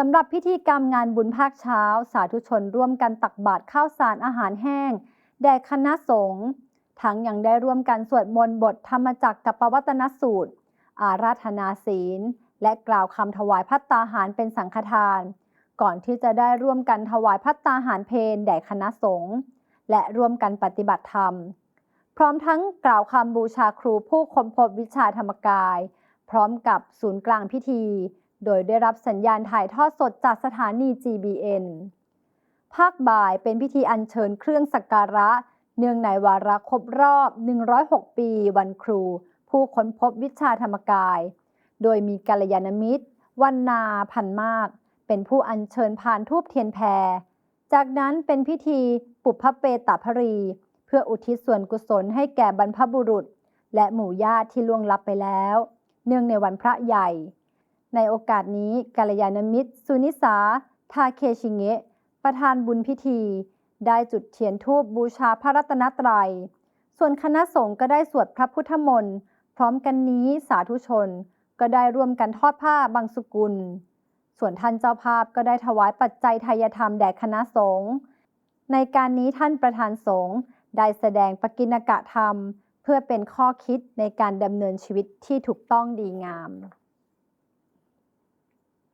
สำหรับพิธีกรรมงานบุญภาคเช้า สาธุชนร่วมกันตักบาตรข้าวสารอาหารแห้ง แด่คณะสงฆ์ทั้งยังได้ร่วมกันสวดมนต์บทธรรมจักรกับปวัตนสูตร อาราธนาศีล และกล่าวคำถวายพัตตาหารเป็นสังฆทาน ก่อนที่จะได้ร่วมกันถวายพัตตาหารเพลแด่คณะสงฆ์และร่วมกันปฏิบัติธรรม พร้อมทั้งกล่าวคำบูชาครูผู้ค้นพบวิชาธรรมกาย พร้อมกับศูนย์กลางพิธี โดยได้รับสัญญาณถ่ายทอดสดจากสถานี GBN ภาคบ่ายเป็นพิธีอัญเชิญเครื่องสักการะ เนื่องในวาระครบรอบ 106 ปี วันครู ผู้ค้นพบวิชาธรรมกาย โดยมีกัลยาณมิตร วันนาพันมาก เป็นผู้อัญเชิญผ่านทูปเทียนแพร จากนั้นเป็นพิธีปุพเปตพรี เพื่ออุทิศส่วนกุศลให้แก่บรรพบุรุษ และหมู่ญาติที่ล่วงลับไปแล้ว เนื่องในวันพระใหญ่ ในโอกาสนี้กัลยาณมิตร สุนิสา ทาเคชิเงะ ประธานบุญพิธี ได้จุดเทียนทูปบูชาพระรัตนตรัย ส่วนคณะสงฆ์ก็ได้สวดพระพุทธมนต์ พร้อมกันนี้สาธุชน ก็ได้ร่วมกันทอดผ้าบางสุกุล ส่วนท่านเจ้าภาพก็ได้ถวายปัจจัยทายธรรมแด่คณะสงฆ์ในการนี้ท่านประธานสงฆ์ได้แสดงปกิณกะธรรม เพื่อเป็นข้อคิดในการดำเนินชีวิตที่ถูกต้องดีงาม